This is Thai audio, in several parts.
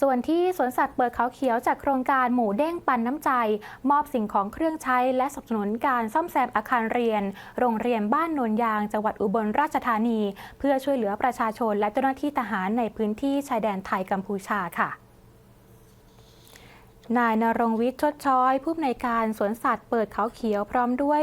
ส่วนที่สวนสัตว์เปิดเขาเขียวจากโครงการหมูเด้งปันน้ำใจ มอบสิ่งของเครื่องใช้และสนับสนุนการซ่อมแซมอาคารเรียน โรงเรียนบ้านโนนยางจังหวัดอุบลราชธานี เพื่อช่วยเหลือประชาชนและเจ้าหน้าที่ทหารในพื้นที่ชายแดนไทยกัมพูชาค่ะ นายนรงวิทย์ชดช้อย ผู้อำนวยการสวนสัตว์เปิดเขาเขียวพร้อมด้วย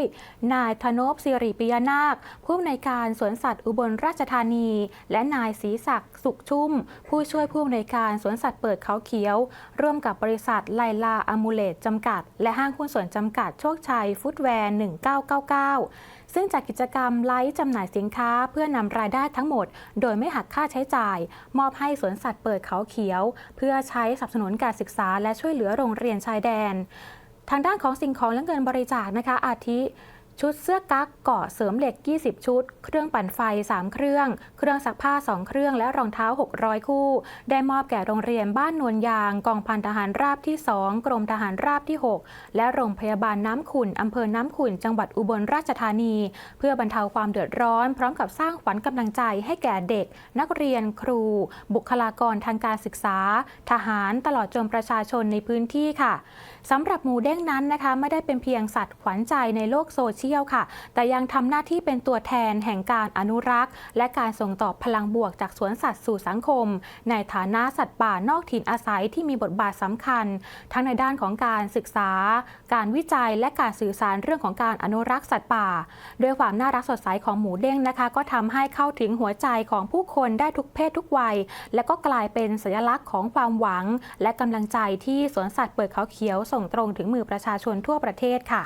นายธนพสิริปิยนาค ผู้อำนวยการสวนสัตว์อุบลราชธานี และนายศรีศักดิ์สุขชุ่ม ผู้ช่วยผู้อำนวยการสวนสัตว์เปิดเขาเขียว ร่วมกับบริษัทไลลาอมูเลตจำกัด และห้างหุ้นส่วนจำกัดโชคชัยฟุตแวร์ 1999ซึ่งจากกิจกรรมไลฟ์จำหน่ายสินค้าเพื่อนำรายได้ทั้งหมด โดยไม่หักค่าใช้จ่าย มอบให้สวนสัตว์เปิดเขาเขียว เพื่อใช้สนับสนุนการศึกษาและช่วยเหลือโรงเรียนชายแดน ทางด้านของสิ่งของและเงินบริจาคนะคะ อาทิ ชุดเสื้อกั๊กเกาะเสริมเหล็ก 20 ชุด เครื่องปั่นไฟ 3 เครื่อง เครื่องซักผ้า 2 เครื่อง และรองเท้า 600 คู่ ได้มอบแก่โรงเรียนบ้านนวลยาง กองพันทหารราบที่ 2 กรมทหารราบที่ 6 และโรงพยาบาลน้ำขุ่นอำเภอน้ำขุ่น จังหวัดอุบลราชธานี เพื่อบรรเทาความเดือดร้อน พร้อมกับสร้างขวัญกำลังใจให้แก่เด็ก นักเรียนครู บุคลากรทางการศึกษา ทหารตลอดจนประชาชนในพื้นที่ค่ะสำหรับหมูเด้งนั้นนะคะไม่ได้เป็นเพียงสัตว์ขวัญใจในโลกโซเชียชียลค่ะ แต่ยังทำหน้าที่เป็นตัวแทนแห่งการอนุรักษ์ และการส่งต่อพลังบวกจากสวนสัตว์สู่สังคม ในฐานะสัตว์ป่านอกถิ่นอาศัยที่มีบทบาทสำคัญ ทั้งในด้านของการศึกษา การวิจัยและการสื่อสารเรื่องของการอนุรักษ์สัตว์ป่า ด้วยความน่ารักสดใสของหมูเด้งนะคะ ก็ทำให้เข้าถึงหัวใจของผู้คนได้ทุกเพศทุกวัย และก็กลายเป็นสัญลักษณ์ของความหวัง และกำลังใจที่สวนสัตว์เปิดเขาเขียวส่งตรงถึงมือประชาชนทั่วประเทศค่ะ